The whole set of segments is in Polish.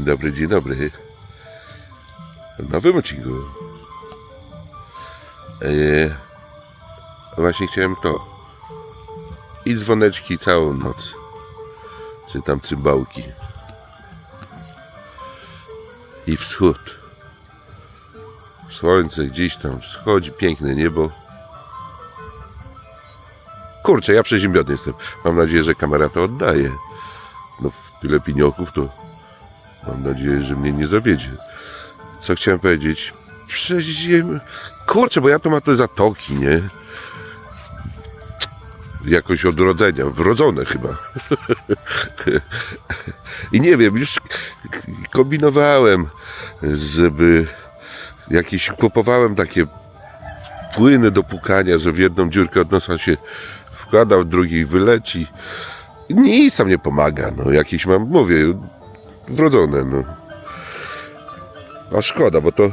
Dzień dobry, dzień dobry. W nowym odcinku. Eee, właśnie chciałem to. I dzwoneczki całą noc. Czy tam cymbałki. I wschód. Słońce gdzieś tam wschodzi, piękne niebo. Kurczę, ja przeziębiony jestem. Mam nadzieję, że kamera to oddaje. No, tyle pieniążków to mam nadzieję, że mnie nie zawiedzie. Co chciałem powiedzieć? Przeziem... Kurczę, bo ja to mam te zatoki, nie? Jakoś od urodzenia, wrodzone chyba. I nie wiem, już kombinowałem, żeby jakieś kupowałem takie płyny do pukania, że w jedną dziurkę od nosa się wkłada, w drugiej wyleci. Nic tam nie pomaga, no jakieś mam, mówię, wrodzone, no. A szkoda, bo to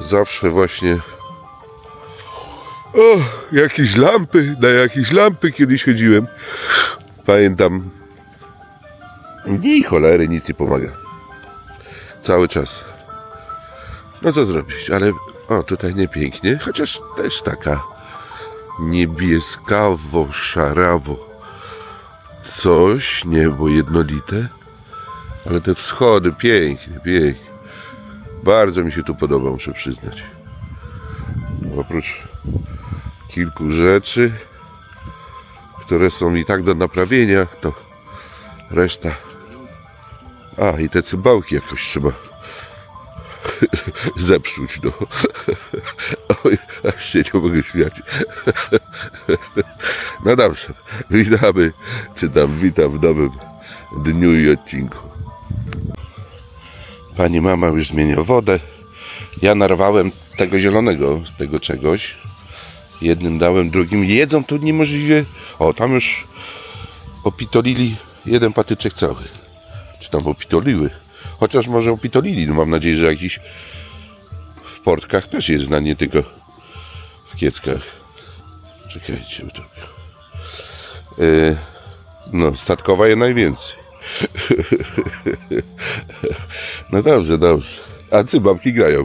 zawsze właśnie o, jakieś lampy, na jakieś lampy kiedyś chodziłem. Pamiętam. Ni cholery, nic nie pomaga. Cały czas. No co zrobić, ale o, tutaj nie pięknie, chociaż też taka niebieskawo, szarawo. Coś, niebo jednolite, ale te wschody pięknie, pięknie. Bardzo mi się tu podoba, muszę przyznać. Oprócz kilku rzeczy, które są i tak do naprawienia, to reszta. A, i te cymbałki jakoś trzeba zepsuć, no. Oj, aż się nie mogę śmiać. No dobrze, witamy, czy tam witam w nowym dniu i odcinku. Pani mama już zmieniła wodę. Ja narwałem tego zielonego, tego czegoś. Jednym dałem, drugim. Jedzą to niemożliwie. O, tam już opitolili jeden patyczek cały. Czy tam opitoliły? Chociaż może opitolili. No mam nadzieję, że jakiś w portkach też jest na nie tylko w kieckach. Czekajcie. Yy, no, statkowa je najwięcej. No dobrze, dobrze. A cybamki grają.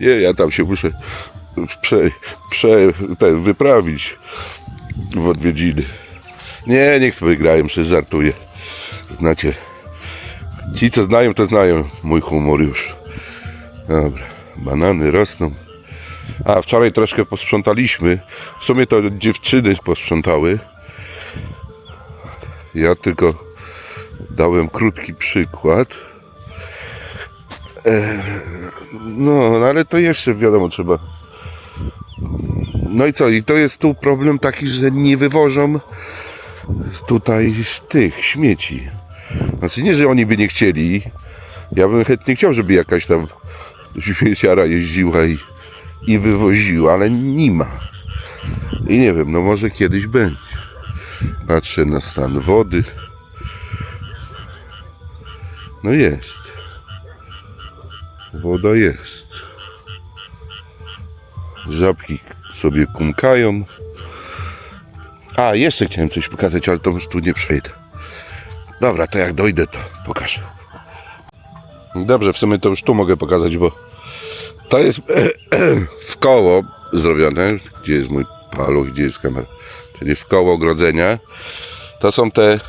Nie, ja tam się muszę prze, prze, ten, wyprawić w odwiedziny. Nie, niech sobie grają, przecież żartuję. Znacie, ci co znają, to znają mój humor już. Dobra, banany rosną. A wczoraj troszkę posprzątaliśmy. W sumie to dziewczyny posprzątały. Ja tylko dałem krótki przykład. E, No, no ale to jeszcze wiadomo, trzeba. No i co? I to jest tu problem taki, że nie wywożą tutaj tych śmieci. Znaczy nie, że oni by nie chcieli. Ja bym chętnie chciał, żeby jakaś tam śmieciara jeździła i, i wywoziła, ale nie ma. I nie wiem, no może kiedyś będzie. Patrzę na stan wody. No jest. Woda jest. Żabki sobie kumkają. A, jeszcze chciałem coś pokazać, ale to już tu nie przejdę. Dobra, to jak dojdę, to pokażę. Dobrze, w sumie to już tu mogę pokazać, bo to jest w koło zrobione. Gdzie jest mój paluch, gdzie jest kamera? Czyli w koło ogrodzenia. To są te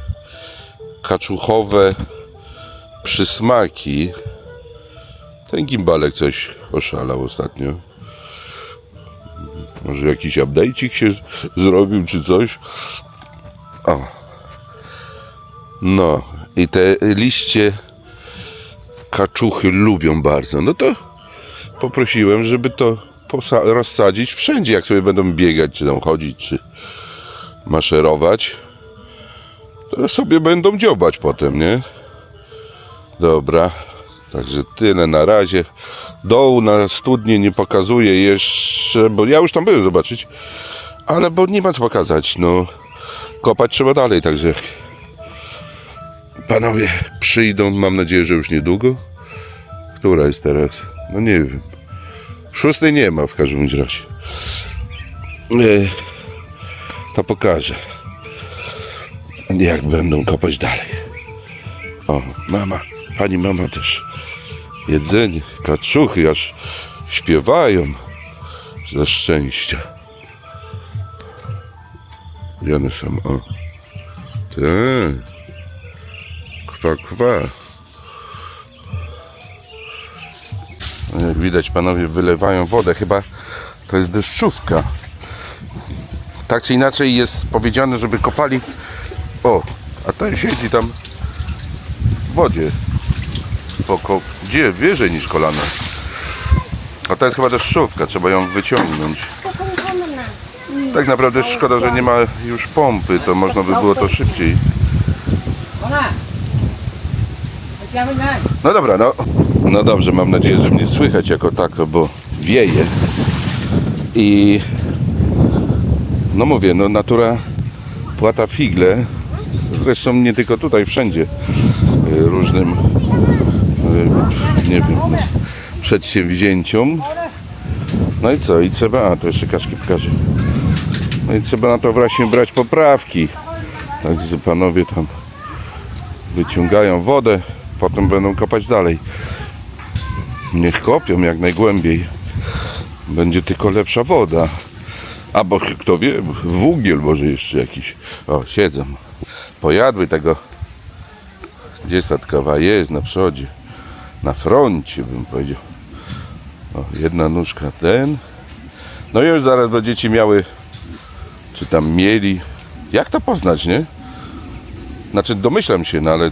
kaczuchowe przysmaki. Ten gimbalek coś oszalał ostatnio. Może jakiś update'ik się zrobił, czy coś. O. No. I te liście kaczuchy lubią bardzo. No to poprosiłem, żeby to rozsadzić wszędzie, jak sobie będą biegać, czy tam chodzić, czy maszerować. To sobie będą dziobać potem, nie? Dobra. Także tyle na razie. Dołu na studnie nie pokazuję jeszcze, bo ja już tam byłem zobaczyć. Ale bo nie ma co pokazać, no. Kopać trzeba dalej, także panowie przyjdą, mam nadzieję, że już niedługo. Która jest teraz? No nie wiem. Szóstej nie ma w każdym razie. E, To pokażę. Jak będą kopać dalej. O, mama. Pani mama też. Jedzenie, kaczuchy aż śpiewają ze szczęścia. Gdzie one są? O. Tak. Kwa, kwa. No, Jak widać, panowie wylewają wodę. Chyba to jest deszczówka. Tak czy inaczej jest powiedziane, żeby kopali. O, a ten siedzi tam w wodzie. Poko... Gdzie? Wyżej niż kolana. A to jest chyba deszczówka, trzeba ją wyciągnąć. Tak naprawdę szkoda, że nie ma już pompy, to można by było to szybciej. No dobra, no. No dobrze, mam nadzieję, że mnie słychać jako tako, bo wieje. I no mówię, no natura płata figle. Zresztą nie tylko tutaj, wszędzie różnym y, nie wiem, przedsięwzięciom. No i co? I trzeba, a to jeszcze kaszki pokażę. No i trzeba na to właśnie brać poprawki. Także panowie tam wyciągają wodę, potem będą kopać dalej. Niech kopią jak najgłębiej. Będzie tylko lepsza woda. Albo kto wie, węgiel może jeszcze jakiś. O, siedzą. Pojadły tego. Gdzie jest ta tkawa? Jest na przodzie. Na froncie bym powiedział. O, jedna nóżka ten. No i już zaraz będziecie miały, czy tam mieli. Jak to poznać, nie? Znaczy domyślam się, no ale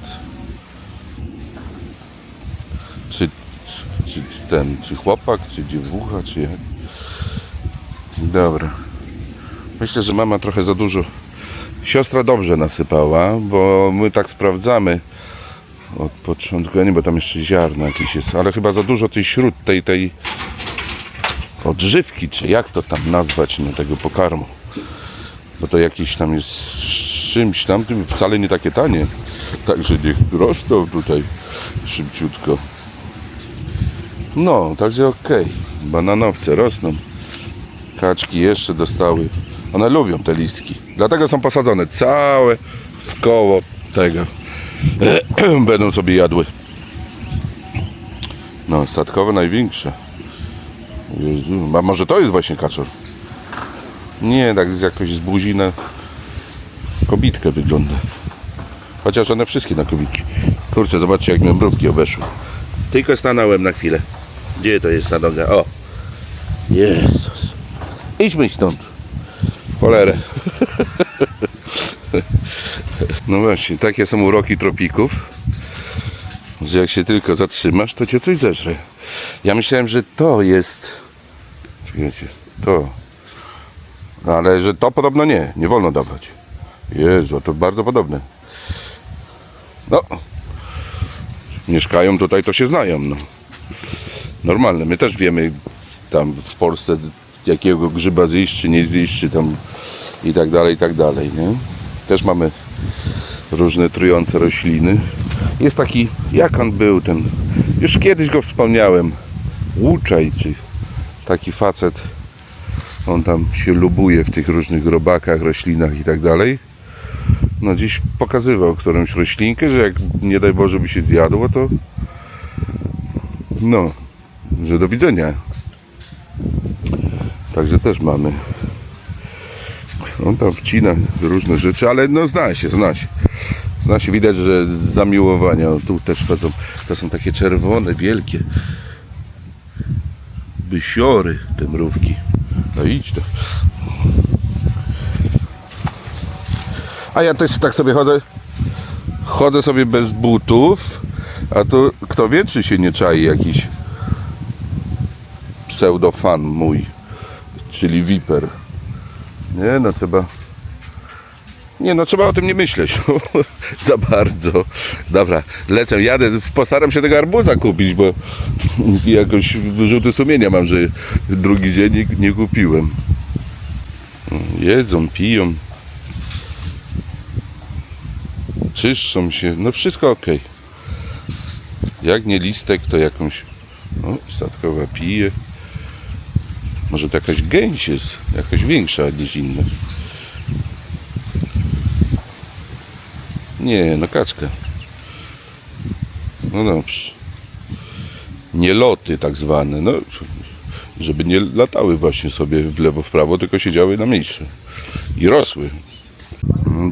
czy, czy ten, czy chłopak, czy dziewucha, czy jak? Dobra. Myślę, że mama trochę za dużo. Siostra dobrze nasypała, bo my tak sprawdzamy od początku. Ja nie, bo tam jeszcze ziarno jakieś jest, ale chyba za dużo tej śród, tej, tej odżywki, czy jak to tam nazwać, no tego pokarmu. Bo to jakieś tam jest czymś tamtym, wcale nie takie tanie. Także niech rosną tutaj szybciutko. No, także okej. Bananowce rosną. Kaczki jeszcze dostały. One lubią te listki. Dlatego są posadzone całe w koło tego. Będą sobie jadły. No, statkowe największe. Jezu, a może to jest właśnie kaczor? Nie, tak jakoś z buzi na kobitkę wygląda. Chociaż one wszystkie na kobitki. Kurczę, zobaczcie jak mnie mrówki obeszły. Tylko stanąłem na chwilę. Gdzie to jest ta noga? O! Jezus. Idźmy stąd. Cholerę. No właśnie, takie są uroki tropików, że jak się tylko zatrzymasz, to cię coś zeżre. Ja myślałem, że to jest... Czekajcie, to. Ale że to podobno nie, nie wolno dawać. Jezu, to bardzo podobne. No. Mieszkają tutaj, to się znają, no. Normalne, my też wiemy tam w Polsce jakiego grzyba zjeść, czy nie zjeść, czy tam i tak dalej, i tak dalej, nie? Też mamy różne trujące rośliny. Jest taki, jak on był ten, już kiedyś go wspomniałem, Łuczaj, czy taki facet, on tam się lubuje w tych różnych robakach, roślinach i tak dalej. No dziś pokazywał którąś roślinkę, że jak nie daj Boże by się zjadło, to no, że do widzenia. Także też mamy. On tam wcina różne rzeczy, ale no zna się, zna się. Zna się, widać, że z zamiłowania. O, tu też chodzą, to są takie czerwone, wielkie bysiory, te mrówki. No idź to. A ja też tak sobie chodzę, chodzę sobie bez butów, a to kto wie, czy się nie czai jakiś pseudofan mój, czyli wiper. Nie, no trzeba. Nie, no trzeba o tym nie myśleć za bardzo. Dobra, lecę, jadę, postaram się tego arbuza kupić, bo jakoś wyrzuty sumienia mam, że drugi dzień nie, nie kupiłem. Jedzą, piją. Czyszczą się, no wszystko ok. Jak nie listek, to jakąś. O, statkowa pije. Może to jakaś gęś jest, jakaś większa niż inne. Nie, no kaczka. No dobrze. Nieloty tak zwane, no żeby nie latały właśnie sobie w lewo, w prawo, tylko siedziały na miejscu i rosły.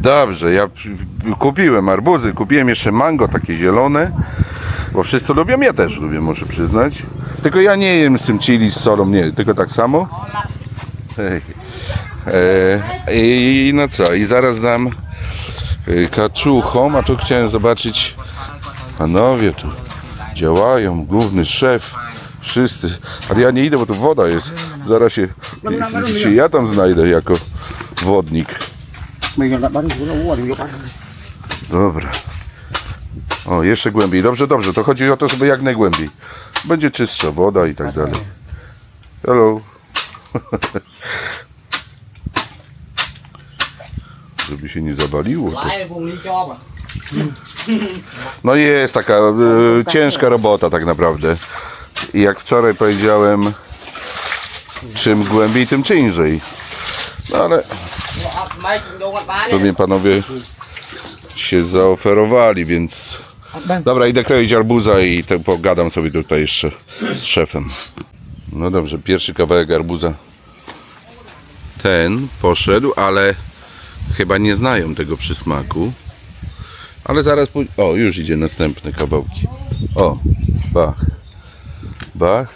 Dobrze, ja kupiłem arbuzy, kupiłem jeszcze mango takie zielone, bo wszyscy lubią, ja też lubię, muszę przyznać. Tylko ja nie jem z tym chili z solą, nie, tylko tak samo. Hej. E, I no co, i zaraz dam e, kaczuchom, a tu chciałem zobaczyć, panowie tu działają, główny szef, wszyscy, ale ja nie idę, bo tu woda jest, zaraz się, się ja tam znajdę jako wodnik. Dobra. O, jeszcze głębiej. Dobrze, dobrze. To chodzi o to, żeby jak najgłębiej. Będzie czystsza woda i tak dalej. Hello. żeby się nie zawaliło. To. No jest taka e, ciężka robota tak naprawdę. I jak wczoraj powiedziałem, czym głębiej, tym ciężej. No ale con bán w sumie panowie się zaoferowali, więc Dobra, idę kroić arbuza i te, pogadam sobie tutaj jeszcze z szefem. No dobrze, pierwszy kawałek arbuza. Ten poszedł, ale chyba nie znają tego przysmaku. Ale zaraz O, już idzie następne kawałki. O, bach. Bach.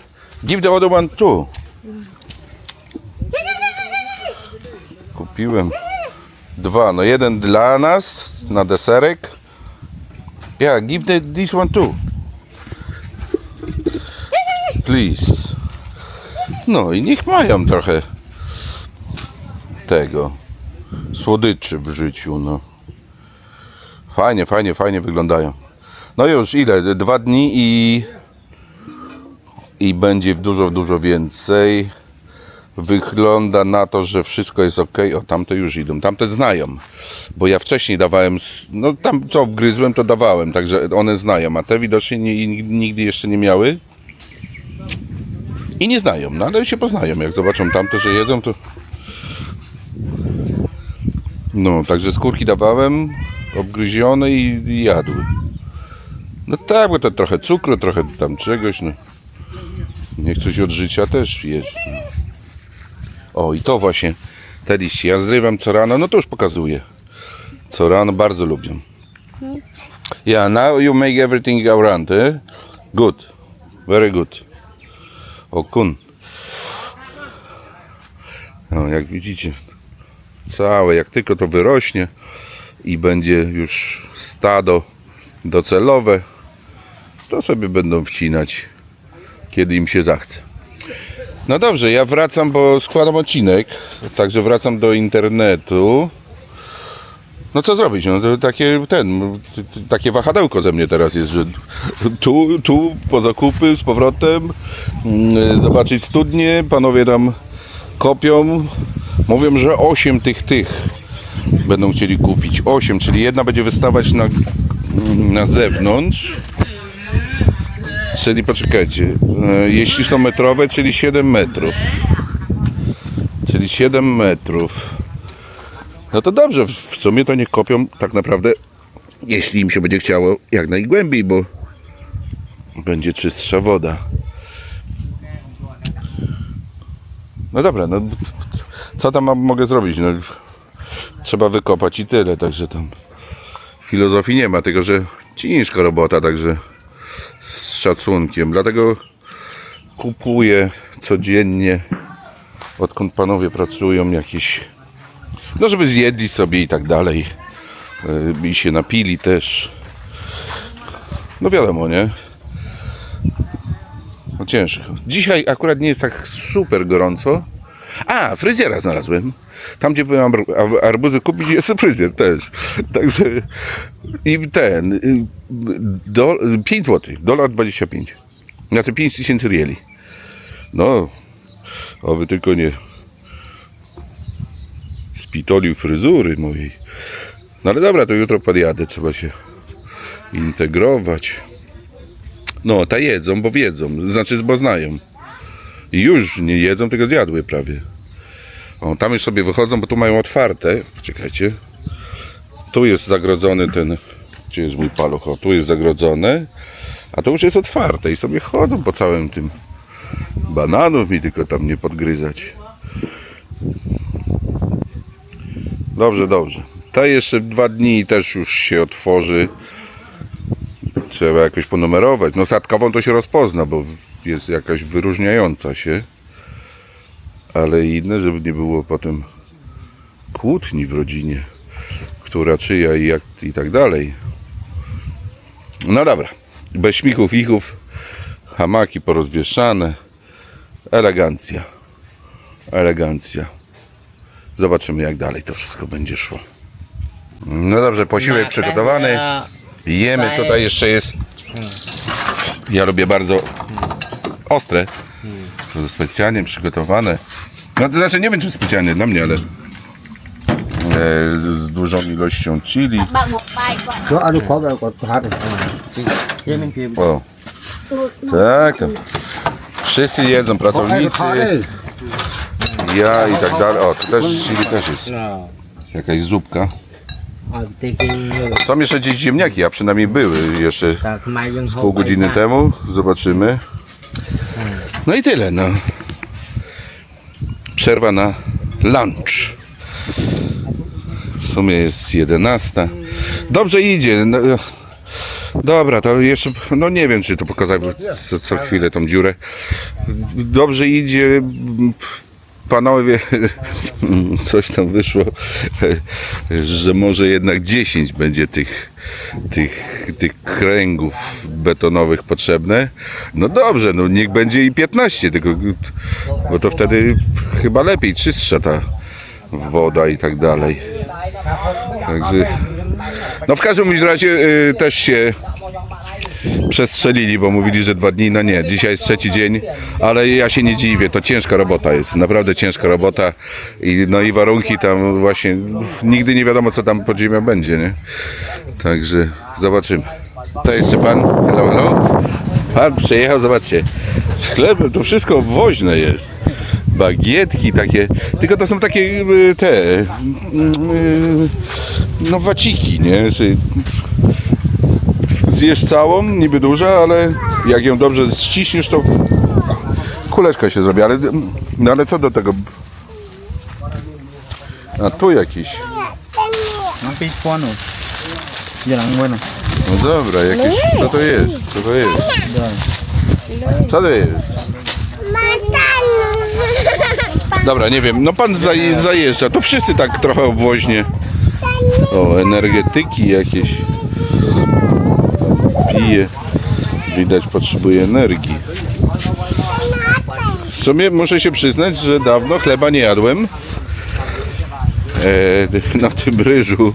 Give the other one too. Kupiłem dwa. No jeden dla nas na deserek. Yeah, give the, this one too. Please. No i niech mają trochę tego słodyczy w życiu, no. Fajnie, fajnie, fajnie wyglądają. No już ile? Dwa dni i i będzie dużo, dużo więcej. Wygląda na to, że wszystko jest ok. O, tamte już idą. Tamte znają. Bo ja wcześniej dawałem, no tam co gryzłem, to dawałem, także one znają. A te widocznie nie, nigdy jeszcze nie miały. I nie znają, no ale się poznają. Jak zobaczą tamte, że jedzą, to. No, także skórki dawałem, obgryzione i, i jadły. No tak, bo to trochę cukru, trochę tam czegoś, no. Niech coś od życia też jest. No. O, i to właśnie, te liście. Ja zrywam co rano, no to już pokazuję. Co rano bardzo lubię. Yeah, now you make everything around, eh? Good. Very good. O, kun. No, jak widzicie, całe, jak tylko to wyrośnie i będzie już stado docelowe, to sobie będą wcinać, kiedy im się zachce. No dobrze, ja wracam, bo składam odcinek, także wracam do internetu. No co zrobić? No to takie ten, takie wahadełko ze mnie teraz jest, że tu, tu po zakupy z powrotem, mm, zobaczyć studnie, panowie tam kopią, mówią, że 8 tych tych będą chcieli kupić. 8, czyli jedna będzie wystawać na, na zewnątrz. Czyli poczekajcie, e, jeśli są metrowe, czyli 7 metrów. Czyli 7 metrów. No to dobrze, w sumie to niech kopią tak naprawdę, jeśli im się będzie chciało, jak najgłębiej, bo będzie czystsza woda. No dobra, no co tam mogę zrobić? No, trzeba wykopać i tyle, także tam filozofii nie ma, tylko że ciężka robota, także szacunkiem. Dlatego kupuję codziennie, odkąd panowie pracują, jakieś, no żeby zjedli sobie i tak dalej. Yy, I się napili też. No wiadomo, nie? No ciężko. Dzisiaj akurat nie jest tak super gorąco. A, fryzjera znalazłem. Tam, gdzie byłem ar- ar- arbuzy kupić, jest fryzjer też. Także i ten, y, do, 5 zł, dolar 25. Znaczy 5 tysięcy rieli. No, oby tylko nie spitolił fryzury mojej. No ale dobra, to jutro podjadę, trzeba się integrować. No, ta jedzą, bo wiedzą, znaczy, bo znają. Już nie jedzą, tylko zjadły prawie. O, tam już sobie wychodzą, bo tu mają otwarte. Czekajcie. Tu jest zagrodzony ten. Gdzie jest mój paluch? O, tu jest zagrodzony. A to już jest otwarte i sobie chodzą po całym tym. Bananów mi tylko tam nie podgryzać. Dobrze, dobrze. Ta jeszcze dwa dni też już się otworzy. Trzeba jakoś ponumerować. No sadkową to się rozpozna, bo jest jakaś wyróżniająca się. Ale inne, żeby nie było potem kłótni w rodzinie. Która czyja i jak i tak dalej. No dobra. Bez śmichów, ichów. Hamaki porozwieszane. Elegancja. Elegancja. Zobaczymy jak dalej to wszystko będzie szło. No dobrze, posiłek przygotowany. Jemy, tutaj jeszcze jest. Ja lubię bardzo ostre. To specjalnie przygotowane. No to znaczy nie wiem czy specjalnie dla mnie, ale e, z, z dużą ilością chili. បើកមកបាយគាត់ Cho ăn được khó vào còn hạt rồi. Kia mình kia. O, tak. to. Wszyscy jedzą, pracownicy, ja i tak dalej. O, tu też chili też jest. Jakaś zupka. ឲ្យប្រទេសគេយក Są jeszcze gdzieś ziemniaki, a przynajmniej były jeszcze តែខ្មែរយើង z pół godziny temu. Zobaczymy. No i tyle, no. Przerwa na lunch. W sumie jest 11. Dobrze idzie. No, dobra, to jeszcze, no nie wiem, czy to pokazać co, co chwilę tą dziurę. Dobrze idzie. Panowie, coś tam wyszło, że może jednak 10 będzie tych, tych, tych kręgów betonowych potrzebne. No dobrze, no niech będzie i 15, tylko, bo to wtedy chyba lepiej, czystsza ta woda i tak dalej. Także, no w każdym razie y, też się przestrzelili, bo mówili, że dwa dni, no nie, dzisiaj jest trzeci dzień, ale ja się nie dziwię, to ciężka robota jest, naprawdę ciężka robota i no i warunki tam właśnie, nigdy nie wiadomo co tam pod ziemią będzie, nie? Także zobaczymy. To jeszcze pan, hello, hello. Pan przyjechał, zobaczcie, z chlebem to wszystko obwoźne jest. Bagietki takie, tylko to są takie y, te, y, no waciki, nie? zjesz całą, niby duża, ale jak ją dobrze ściśniesz, to kuleczka się zrobi, ale, no ale co do tego? A tu jakiś. Mam pięć płonów. Zielam, bueno. No dobra, jakieś, co to jest? Co to jest? Co to jest? Dobra, nie wiem, no pan zaje, zajeżdża, to wszyscy tak trochę obwoźnie. O, energetyki jakieś. Pije. Widać potrzebuje energii. W sumie muszę się przyznać, że dawno chleba nie jadłem. E, na tym ryżu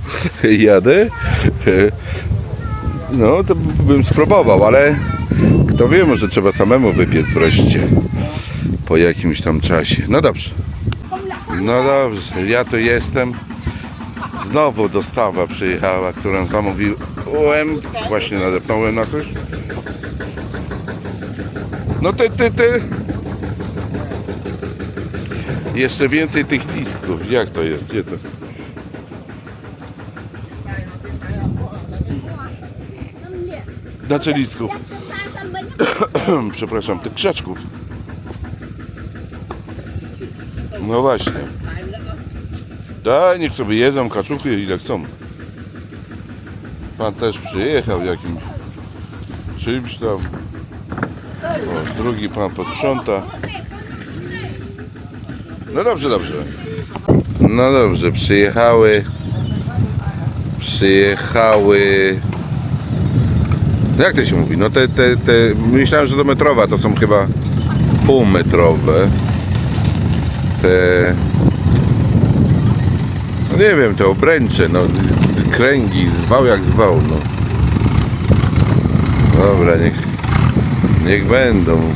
jadę. E, no, to bym spróbował, ale kto wie, może trzeba samemu wypiec wreszcie po jakimś tam czasie. No dobrze. No dobrze, ja tu jestem. Znowu dostawa przyjechała, którą zamówiłem. Właśnie nadepnąłem na coś. No ty, ty, ty. Jeszcze więcej tych listków. Jak to jest? Gdzie to? Znaczy listków. Przepraszam, tych krzaczków. No właśnie. Daj, niech sobie jedzą kaczuchy ile chcą. Pan też przyjechał jakimś czymś tam. O, drugi pan posprząta. No dobrze, dobrze. No dobrze, przyjechały. Przyjechały. No Jak to się mówi? No te, te, te. Myślałem, że to metrowe, a to są chyba półmetrowe. Te. No nie wiem, te obręcze, no kręgi, zwał jak zwał, no. Dobra, niech, niech będą.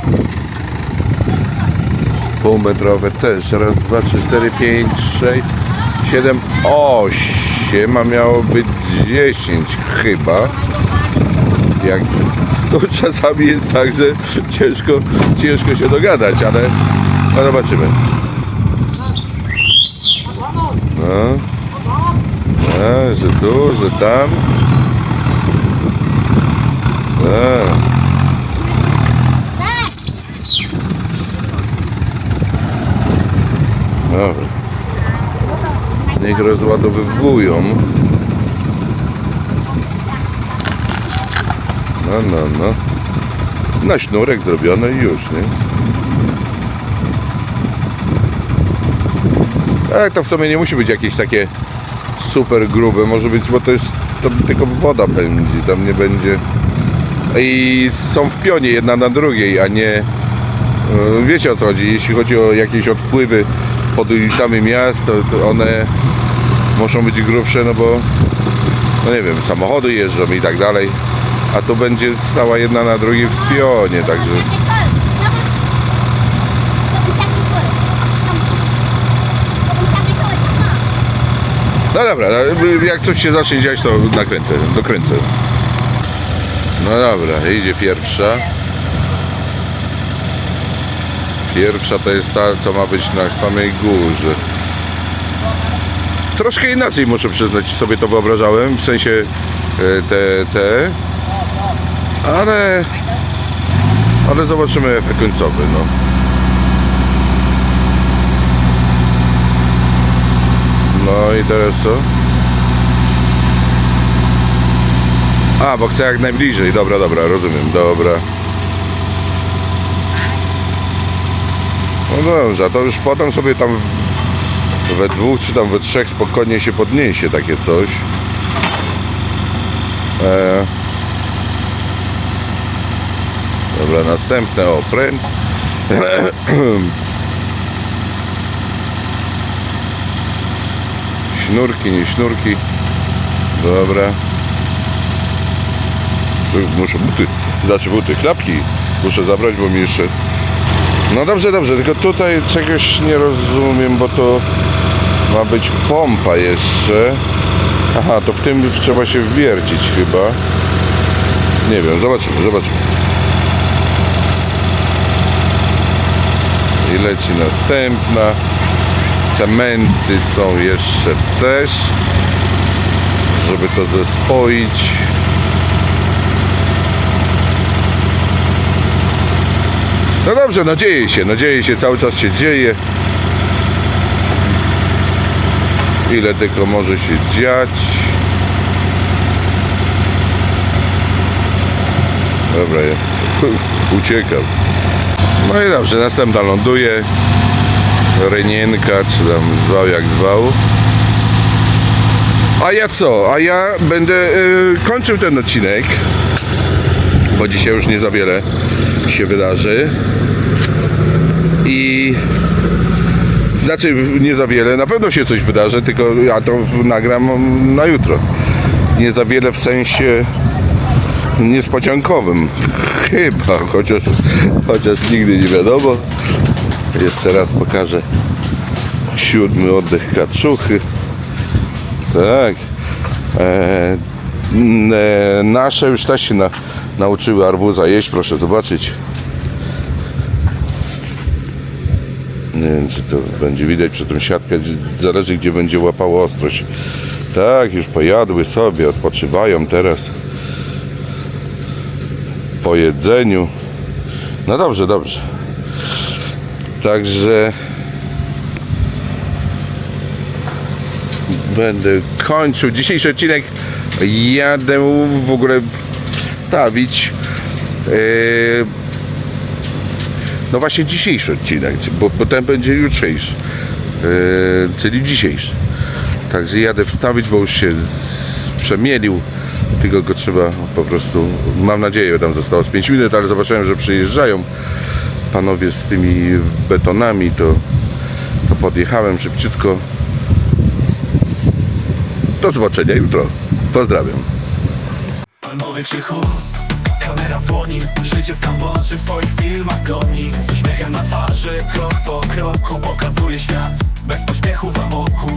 Półmetrowe też. Raz, dwa, trzy, cztery, pięć, sześć, siedem, osiem, a miało być dziesięć chyba. Jak to czasami jest tak, że ciężko, ciężko się dogadać, ale no zobaczymy. No. No, że tu, że tam. No. Dobra. Niech rozładowywują. No, no, no. Na sznurek zrobione i już, nie? Tak, to w sumie nie musi być jakieś takie super grube, może być, bo to jest, to tylko woda pędzi, tam nie będzie... I są w pionie jedna na drugiej, a nie... e, Wiecie o co chodzi, jeśli chodzi o jakieś odpływy pod ulicami miast, to, to one muszą być grubsze, no bo no nie wiem, samochody jeżdżą i tak dalej, a tu będzie stała jedna na drugiej w pionie, także no dobra, no, jak coś się zacznie dziać, to nakręcę, dokręcę. No dobra, idzie pierwsza. Pierwsza to jest ta, co ma być na samej górze. Troszkę inaczej muszę przyznać, sobie to wyobrażałem, w sensie e, te, te, ale, ale zobaczymy efekt końcowy, no. No i teraz co? A, bo chcę jak najbliżej, dobra, dobra, rozumiem, dobra. No dobrze, a to już potem sobie tam we dwóch czy tam we trzech spokojnie się podniesie takie coś. E... Dobra, następne opręt. Sznurki, nie sznurki. Dobra. Muszę buty, znaczy buty, klapki muszę zabrać, bo mi jeszcze... No dobrze, dobrze, tylko tutaj czegoś nie rozumiem, bo to ma być pompa jeszcze. Aha, to w tym trzeba się wiercić chyba. Nie wiem, zobaczymy, zobaczymy. I leci następna. Cementy są jeszcze też, żeby to zespoić. No dobrze, no dzieje się, no dzieje się, cały czas się dzieje. Ile tylko może się dziać. Dobra, ja uciekam. No i dobrze, następna ląduje. Rynienka, czy tam zwał jak zwał. A ja co? A ja będę y, kończył ten odcinek, bo dzisiaj już nie za wiele się wydarzy. I znaczy nie za wiele, na pewno się coś wydarzy, tylko ja to nagram na jutro. Nie za wiele w sensie niespodziankowym. Chyba, chociaż, chociaż nigdy nie wiadomo. Jeszcze raz pokażę siódmy oddech kaczuchy. Tak. E, e, nasze już też się na, nauczyły arbuza jeść, proszę zobaczyć. Nie wiem, czy to będzie widać przez tą siatkę, zależy gdzie będzie łapało ostrość. Tak, już pojadły sobie, odpoczywają teraz. Po jedzeniu. No dobrze, dobrze. Także będę kończył dzisiejszy odcinek. Jadę w ogóle wstawić yy, no właśnie dzisiejszy odcinek, bo potem będzie jutrzejszy, yy, czyli dzisiejszy. Także jadę wstawić, bo już się przemielił. Tylko go trzeba po prostu, mam nadzieję, tam zostało z 5 minut, ale zobaczyłem, że przyjeżdżają panowie z tymi betonami, to, to podjechałem szybciutko. Do zobaczenia jutro. Pozdrawiam. Palmowy krzychu, kamera w dłoni Życie w Kambodży w swoich filmach goni Z uśmiechem na twarzy, krok po kroku Pokazuje świat, bez pośpiechu w amoku